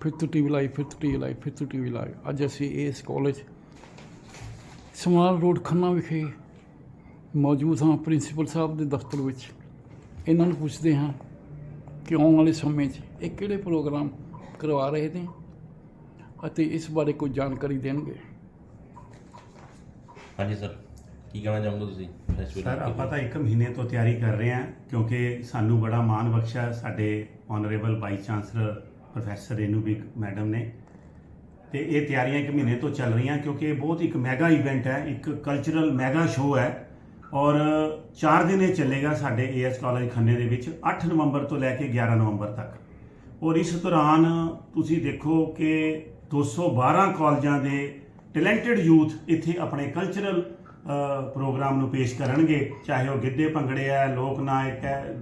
ਫਿਰ ਤੋਂ TV live ਫਿਰ ਤੋਂ ਟੀਵੀ ਲਾਈਵ ਫਿਰ ਤੋਂ ਟੀਵੀ ਲਾਈਵ ਅੱਜ ਅਸੀਂ ਇਸ ਕਾਲਜ ਸਮਾਲ ਰੋਡ ਖੰਨਾ ਵਿਖੇ ਮੌਜੂਦ ਹਾਂ ਪ੍ਰਿੰਸੀਪਲ ਸਾਹਿਬ ਦੇ ਦਫ਼ਤਰ ਵਿੱਚ। ਇਹਨਾਂ ਨੂੰ ਪੁੱਛਦੇ ਹਾਂ ਕਿ ਆਉਣ ਵਾਲੇ ਸਮੇਂ 'ਚ ਇਹ ਕਿਹੜੇ ਪ੍ਰੋਗਰਾਮ ਕਰਵਾ ਰਹੇ ਨੇ ਅਤੇ ਇਸ ਬਾਰੇ ਕੋਈ ਜਾਣਕਾਰੀ ਦੇਣਗੇ। ਹਾਂਜੀ ਸਰ ਕੀ ਕਹਿਣਾ ਚਾਹੋਗੇ ਤੁਸੀਂ? ਸਰ ਆਪਾਂ ਤਾਂ ਇੱਕ ਮਹੀਨੇ ਤੋਂ ਤਿਆਰੀ ਕਰ ਰਹੇ ਹਾਂ ਕਿਉਂਕਿ ਸਾਨੂੰ ਬੜਾ ਮਾਣ ਬਖਸ਼ਿਆ ਸਾਡੇ honourable vice chancellor professor Renu Vig madam ਨੇ। ਤੇ ਇਹ ਤਿਆਰੀਆਂ ਇੱਕ ਮਹੀਨੇ ਤੋਂ ਚੱਲ ਰਹੀਆਂ ਕਿਉਂਕਿ ਇਹ ਬਹੁਤ ਇੱਕ ਮੈਗਾ ਇਵੈਂਟ ਹੈ, ਇੱਕ ਕਲਚਰਲ ਮੈਗਾ ਸ਼ੋਅ ਹੈ। ਔਰ 4 ਦਿਨ ਇਹ ਚੱਲੇਗਾ ਸਾਡੇ ਏਐਸ ਕਾਲਜ ਖੰਨੇ ਦੇ ਵਿੱਚ 8 ਨਵੰਬਰ ਤੋਂ ਲੈ ਕੇ 11 ਨਵੰਬਰ ਤੱਕ। ਔਰ ਇਸ ਦੌਰਾਨ ਤੁਸੀਂ ਦੇਖੋ ਕਿ 212 ਕਾਲਜਾਂ ਦੇ ਟੈਲੈਂਟਡ ਯੂਥ ਇੱਥੇ ਆਪਣੇ ਕਲਚਰਲ ਪ੍ਰੋਗਰਾਮ ਨੂੰ ਪੇਸ਼ ਕਰਨਗੇ। ਚਾਹੇ ਉਹ ਗਿੱਧੇ ਭੰਗੜੇ ਹੈ, ਲੋਕ ਨਾਇਕ ਹੈ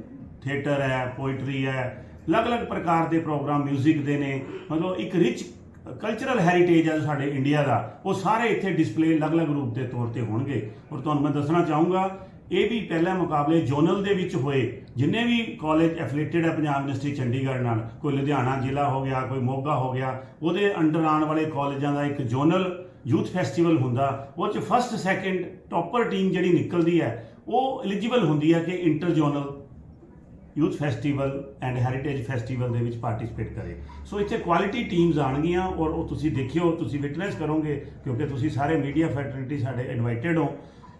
ਥੀਏਟਰ ਹੈ ਪੋਇਟਰੀ ਹੈ ਅਲੱਗ-ਅਲੱਗ ਪ੍ਰਕਾਰ ਦੇ ਪ੍ਰੋਗਰਾਮ 뮤직 ਦੇ ਨੇ। ਮਤਲਬ ਇੱਕ ਰਿਚ ਕਲਚਰਲ ਹੈਰੀਟੇਜ ਹੈ ਸਾਡੇ ਇੰਡੀਆ ਦਾ, ਉਹ ਸਾਰੇ ਇੱਥੇ ਡਿਸਪਲੇ ਅਲੱਗ-ਅਲੱਗ ਰੂਪ ਦੇ ਤੌਰ ਤੇ ਹੋਣਗੇ। ਔਰ ਤੁਹਾਨੂੰ ਮੈਂ ਦੱਸਣਾ ਚਾਹੂੰਗਾ, ਇਹ ਵੀ ਪਹਿਲਾ ਮੁਕਾਬਲੇ ਜ਼ੋਨਲ ਦੇ ਵਿੱਚ ਹੋਏ। ਜਿੰਨੇ ਵੀ ਕਾਲਜ ਐਫੀਲੀਏਟਡ ਹੈ ਪੰਜਾਬ ਯੂਨੀਵਰਸਿਟੀ ਚੰਡੀਗੜ੍ਹ ਨਾਲ, ਕੋਈ ਲੁਧਿਆਣਾ ਜ਼ਿਲ੍ਹਾ ਹੋ ਗਿਆ, ਕੋਈ ਮੋਗਾ ਹੋ ਗਿਆ, ਉਹਦੇ ਅੰਡਰ ਆਉਣ ਵਾਲੇ ਕਾਲਜਾਂ ਦਾ ਇੱਕ ਜ਼ੋਨਲ ਯੂਥ ਫੈਸਟੀਵਲ ਹੁੰਦਾ। ਉਹ ਚ ਫਸਟ ਸੈਕਿੰਡ ਟੌਪਰ ਟੀਮ ਜਿਹੜੀ ਨਿਕਲਦੀ ਹੈ, ਉਹ ਐਲੀਜੀਬਲ ਹੁੰਦੀ ਹੈ ਕਿ inter zonal youth festival and heritage festival ਦੇ ਵਿੱਚ ਪਾਰਟਿਸਿਪੇਟ ਕਰੇ। ਸੋ ਇੱਥੇ ਕੁਆਲਿਟੀ ਟੀਮਸ ਆਣਗੀਆਂ ਔਰ ਉਹ ਤੁਸੀਂ ਦੇਖਿਓ, ਤੁਸੀਂ ਵਿਟਨੈਸ ਕਰੋਗੇ, ਕਿਉਂਕਿ ਤੁਸੀਂ ਸਾਰੇ ਮੀਡੀਆ ਫੈਟਰਨਿਟੀ ਸਾਡੇ ਇਨਵਾਈਟਿਡ ਹੋ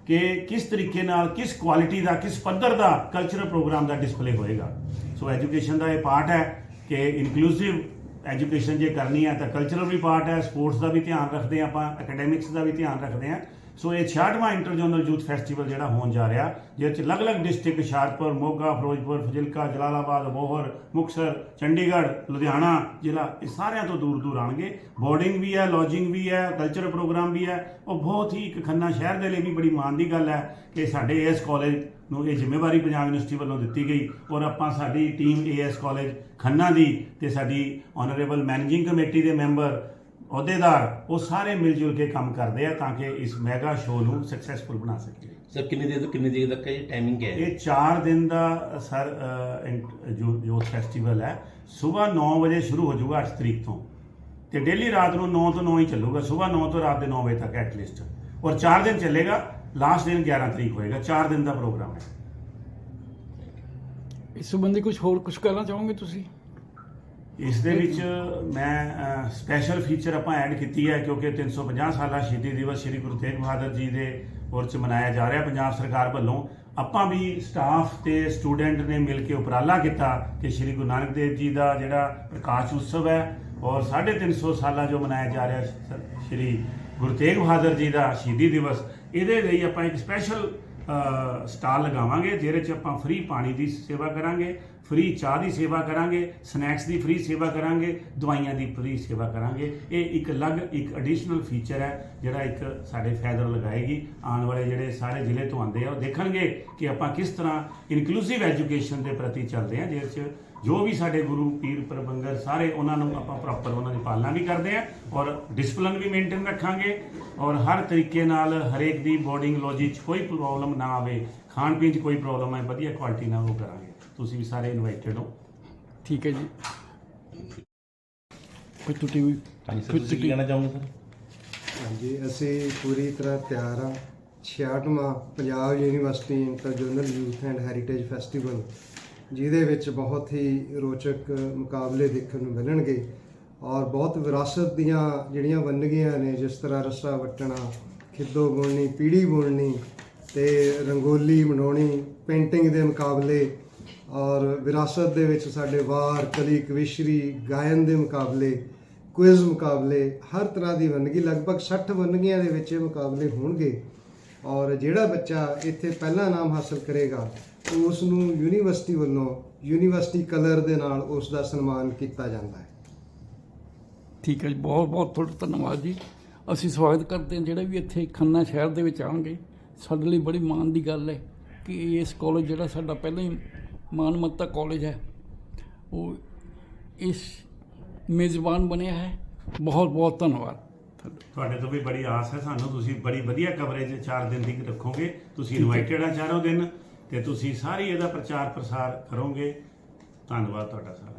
ਕਿ ਕਿਸ ਤਰੀਕੇ ਨਾਲ, ਕਿਸ ਕੁਆਲਿਟੀ ਦਾ, ਕਿਸ ਪੱਧਰ ਦਾ ਕਲਚਰਲ ਪ੍ਰੋਗਰਾਮ ਦਾ ਡਿਸਪਲੇ ਹੋਏਗਾ। ਸੋ ਐਜੂਕੇਸ਼ਨ ਦਾ ਇਹ ਪਾਰਟ ਹੈ ਕਿ ਇਨਕਲੂਸਿਵ ਐਜੂਕੇਸ਼ਨ ਜੇ ਕਰਨੀ ਹੈ ਤਾਂ ਕਲਚਰਲ ਵੀ ਪਾਰਟ ਹੈ ਸਪੋਰਟਸ ਦਾ ਵੀ ਧਿਆਨ ਰੱਖਦੇ ਹਾਂ ਆਪਾਂ ਐਕੈਡੈਮਿਕਸ ਦਾ ਵੀ ਧਿਆਨ ਰੱਖਦੇ ਹਾਂ। ਸੋ ਇਹ 66ਵਾਂ ਇੰਟਰਜਨਰਲ ਯੂਥ ਫੈਸਟੀਵਲ ਜਿਹੜਾ ਹੋਣ ਜਾ ਰਿਹਾ, ਜਿਹਦੇ ਚ ਅਲੱਗ-ਅਲੱਗ ਡਿਸਟ੍ਰਿਕਟ ਹੁਸ਼ਿਆਰਪੁਰ, ਮੋਗਾ, ਫਿਰੋਜ਼ਪੁਰ, ਫਜ਼ਿਲਕਾ, ਜਲਾਲਾਬਾਦ, ਮੋਹਰ, ਮੁਕਤਸਰ, ਚੰਡੀਗੜ੍ਹ, ਲੁਧਿਆਣਾ, ਜ਼ਿਲ੍ਹਾ, ਇਹ ਸਾਰਿਆਂ ਤੋਂ ਦੂਰ ਦੂਰ ਆਣਗੇ ਬੋਰਡਿੰਗ ਵੀ ਹੈ ਲੌਜਿੰਗ ਵੀ ਹੈ ਕਲਚਰਲ ਪ੍ਰੋਗਰਾਮ ਵੀ ਹੈ। ਉਹ ਬਹੁਤ ਹੀ ਇੱਕ ਖੰਨਾ ਸ਼ਹਿਰ ਦੇ ਲਈ ਵੀ ਬੜੀ ਮਾਣ ਦੀ ਗੱਲ ਹੈ ਕਿ ਸਾਡੇ ਏਐਸ ਕਾਲਜ ਨੂੰ ਇਹ ਜ਼ਿੰਮੇਵਾਰੀ ਪੰਜਾਬ ਯੂਨੀਵਰਸਿਟੀ ਵੱਲੋਂ ਦਿੱਤੀ ਗਈ ਔਰ ਆਪਾਂ ਸਾਡੀ team A S college Khanna ਦੀ ਤੇ ਸਾਡੀ ਆਨਰੇਬਲ ਮੈਨੇਜਿੰਗ ਕਮੇਟੀ ਦੇ ਮੈਂਬਰ ਅਹੁਦੇਦਾਰ ਉਹ ਸਾਰੇ ਮਿਲ ਜੁਲ ਕੇ ਕੰਮ ਕਰਦੇ ਆ ਤਾਂ ਕਿ ਇਸ ਮੈਗਾ ਸ਼ੋਅ ਨੂੰ ਸਕਸੈਸਫੁਲ ਬਣਾ ਸਕੀਏ। ਸਰ ਕਿੰਨੀ ਦੇਰ ਤੋਂ ਕਿੰਨੀ ਦੇਰ ਤੱਕ ਇਹ ਟਾਈਮਿੰਗ ਹੈ? ਇਹ 4 ਦਿਨ ਦਾ ਸਰ ਯੂਥ ਫੈਸਟੀਵਲ ਹੈ ਸਵੇਰ 9 ਵਜੇ ਸ਼ੁਰੂ ਹੋ ਜਾਊਗਾ 8 ਤਰੀਕ ਤੋਂ। ਤੇ ਡੇਲੀ ਰਾਤ ਨੂੰ 9 ਤੋਂ 9 ਹੀ ਚੱਲੂਗਾ ਸਵੇਰ 9 ਤੋਂ ਰਾਤ ਦੇ 9 ਵਜੇ ਤੱਕ ਐਟ ਲੀਸਟ ਔਰ 4 ਦਿਨ ਚੱਲੇਗਾ ਲਾਸਟ ਦਿਨ 11 ਤਰੀਕ ਹੋਏਗਾ 4 ਦਿਨ ਦਾ ਪ੍ਰੋਗਰਾਮ ਹੈ। ਇਸ ਸੰਬੰਧੀ ਕੁਝ ਹੋਰ ਕੁਝ ਕਹਿਣਾ ਚਾਹੋਗੇ ਤੁਸੀਂ? ਇਸ ਦੇ ਵਿੱਚ ਮੈਂ ਸਪੈਸ਼ਲ ਫੀਚਰ ਆਪਾਂ ਐਡ ਕੀਤੀ ਹੈ ਕਿਉਂਕਿ 350 ਸਾਲਾ ਸ਼ਹੀਦੀ ਦਿਵਸ ਸ੍ਰੀ ਗੁਰੂ ਤੇਗ ਬਹਾਦਰ ਜੀ ਦੇ ਹੋਰ ਚ ਮਨਾਇਆ ਜਾ ਰਿਹਾ ਪੰਜਾਬ ਸਰਕਾਰ ਵੱਲੋਂ। ਆਪਾਂ ਵੀ ਸਟਾਫ ਤੇ ਸਟੂਡੈਂਟ ਨੇ ਮਿਲ ਕੇ ਉਪਰਾਲਾ ਕੀਤਾ ਕਿ ਸ੍ਰੀ ਗੁਰੂ ਨਾਨਕ ਦੇਵ ਜੀ ਦਾ ਜਿਹੜਾ ਪ੍ਰਕਾਸ਼ ਉਤਸਵ ਹੈ ਔਰ 350 ਸਾਲਾ ਜੋ ਮਨਾਇਆ ਜਾ ਰਿਹਾ ਸ੍ਰੀ ਗੁਰੂ ਤੇਗ ਬਹਾਦਰ ਜੀ ਦਾ ਸ਼ਹੀਦੀ ਦਿਵਸ। ਇਹਦੇ ਲਈ ਆਪਾਂ ਇੱਕ ਸਪੈਸ਼ਲ ਸਟਾਲ ਲਗਾਵਾਂਗੇ, ਜਿਹਦੇ ਚ ਆਪਾਂ ਫ੍ਰੀ ਪਾਣੀ ਦੀ ਸੇਵਾ ਕਰਾਂਗੇ। ਫ੍ਰੀ ਚਾਹ ਦੀ ਸੇਵਾ ਕਰਾਂਗੇ, ਸਨੈਕਸ ਦੀ ਫ੍ਰੀ ਸੇਵਾ ਕਰਾਂਗੇ, ਦਵਾਈਆਂ ਦੀ ਫ੍ਰੀ ਸੇਵਾ ਕਰਾਂਗੇ। ਇਹ ਇੱਕ ਅਲੱਗ, ਇੱਕ ਐਡੀਸ਼ਨਲ ਫੀਚਰ ਹੈ, ਜਿਹੜਾ ਇੱਕ ਸਾਡੇ ਫੈਦਰ ਲਗਾਏਗੀ। ਆਉਣ ਵਾਲੇ ਜਿਹੜੇ ਸਾਰੇ ਜ਼ਿਲ੍ਹੇ ਤੋਂ ਆਉਂਦੇ ਆ, ਉਹ ਦੇਖਣਗੇ ਕਿ ਆਪਾਂ ਕਿਸ ਤਰ੍ਹਾਂ ਇਨਕਲੂਸਿਵ ਐਜੂਕੇਸ਼ਨ ਦੇ ਪ੍ਰਤੀ ਚੱਲਦੇ ਆ, ਜਿਹਦੇ 'ਚ ਜੋ ਵੀ ਸਾਡੇ ਗੁਰੂ, ਪੀਰ, ਪ੍ਰਬੰਧਕ ਸਾਰੇ ਉਹਨਾਂ ਨੂੰ ਆਪਾਂ ਪ੍ਰੋਪਰ ਉਹਨਾਂ ਦੀ ਪਾਲਣਾ ਵੀ ਕਰਦੇ ਆ ਔਰ ਡਿਸਪਲਿਨ ਵੀ ਮੇਨਟੇਨ ਰੱਖਾਂਗੇ ਔਰ ਹਰ ਤਰੀਕੇ ਨਾਲ ਹਰੇਕ ਦੀ ਬੋਰਡਿੰਗ ਲੌਜੀ 'ਚ ਕੋਈ ਪ੍ਰੋਬਲਮ ਨਾ ਆਵੇ ਖਾਣ ਪੀਣ 'ਚ ਕੋਈ ਪ੍ਰੋਬਲਮ ਹੈ ਵਧੀਆ ਕੁਆਲਿਟੀ ਨਾਲ ਉਹ ਕਰਾਂਗੇ। ਤੁਸੀਂ ਵੀ ਸਾਰੇ ਇਨਵਾਈਟਡ ਹੋ। ਠੀਕ ਹੈ ਜੀ। ਫਿਰ ਤੋਂ ਟੀਵੀ ਹਾਂਜੀ ਸਰ ਤੁਸੀਂ ਕੀ ਕਹਿਣਾ ਚਾਹੋਗੇ ਸਰ? ਹਾਂਜੀ ਅਸੀਂ ਪੂਰੀ ਤਰ੍ਹਾਂ ਤਿਆਰ ਹਾਂ। 66ਵਾਂ Punjab university interzonal youth and heritage festival ਜਿਹਦੇ ਵਿੱਚ ਬਹੁਤ ਹੀ ਰੋਚਕ ਮੁਕਾਬਲੇ ਦੇਖਣ ਨੂੰ ਮਿਲਣਗੇ ਔਰ ਬਹੁਤ ਵਿਰਾਸਤ ਦੀਆਂ ਜਿਹੜੀਆਂ ਵੰਨਗੀਆਂ ਨੇ ਜਿਸ ਤਰ੍ਹਾਂ ਰੱਸਾ ਵੱਟਣਾ ਖਿੱਦੋ ਬੁਣਨੀ ਪੀੜੀ ਬੁਣਨੀ ਤੇ ਰੰਗੋਲੀ ਬਣਾਉਣੀ ਪੇਂਟਿੰਗ ਦੇ ਮੁਕਾਬਲੇ ਔਰ ਵਿਰਾਸਤ ਦੇ ਵਿੱਚ ਸਾਡੇ ਵਾਰ ਕਲੀ ਕਵਿਸ਼ਰੀ ਗਾਇਨ ਦੇ ਮੁਕਾਬਲੇ ਕੁਇਜ਼ ਮੁਕਾਬਲੇ, ਹਰ ਤਰ੍ਹਾਂ ਦੀ ਵੰਨਗੀ, ਲਗਭਗ 60 ਵੰਨਗੀਆਂ ਦੇ ਵਿੱਚ ਇਹ ਮੁਕਾਬਲੇ ਹੋਣਗੇ। ਔਰ ਜਿਹੜਾ ਬੱਚਾ ਇੱਥੇ ਪਹਿਲਾ ਨਾਮ ਹਾਸਲ ਕਰੇਗਾ ਉਸ ਨੂੰ ਯੂਨੀਵਰਸਿਟੀ ਵੱਲੋਂ ਯੂਨੀਵਰਸਿਟੀ ਕਲਰ ਦੇ ਨਾਲ ਉਸ ਦਾ ਸਨਮਾਨ ਕੀਤਾ ਜਾਂਦਾ ਹੈ। ਠੀਕ ਹੈ ਜੀ, ਬਹੁਤ ਬਹੁਤ ਤੁਹਾਡਾ ਧੰਨਵਾਦ ਜੀ। ਅਸੀਂ ਸਵਾਗਤ ਕਰਦੇ ਹਾਂ ਜਿਹੜੇ ਵੀ ਇੱਥੇ ਖੰਨਾ ਸ਼ਹਿਰ ਦੇ ਵਿੱਚ ਆਉਣਗੇ। ਸਾਡੇ ਲਈ ਬੜੀ ਮਾਣ ਦੀ ਗੱਲ ਹੈ ਕਿ ਇਸ ਕਾਲਜ ਜਿਹੜਾ ਸਾਡਾ ਪਹਿਲਾਂ ਹੀ ਮਾਨਮੱਤਾ ਕਾਲਜ ਹੈ ਉਹ ਇਸ ਮੇਜ਼ਬਾਨ ਬਣਿਆ ਹੈ ਬਹੁਤ ਬਹੁਤ ਧੰਨਵਾਦ ਤੁਹਾਡੇ ਤੋਂ ਵੀ ਬੜੀ ਆਸ ਹੈ ਸਾਨੂੰ। ਤੁਸੀਂ ਬੜੀ ਵਧੀਆ ਕਵਰੇਜ 4 ਦਿਨ ਦੀ ਰੱਖੋਗੇ। ਤੁਸੀਂ ਇਨਵਾਈਟਡ ਆ ਚਾਰੋਂ ਦਿਨ ਤੇ ਤੁਸੀਂ ਸਾਰੀ ਇਹਦਾ ਪ੍ਰਚਾਰ ਪ੍ਰਸਾਰ ਕਰੋਗੇ। ਧੰਨਵਾਦ ਤੁਹਾਡਾ ਸਾਰਾ।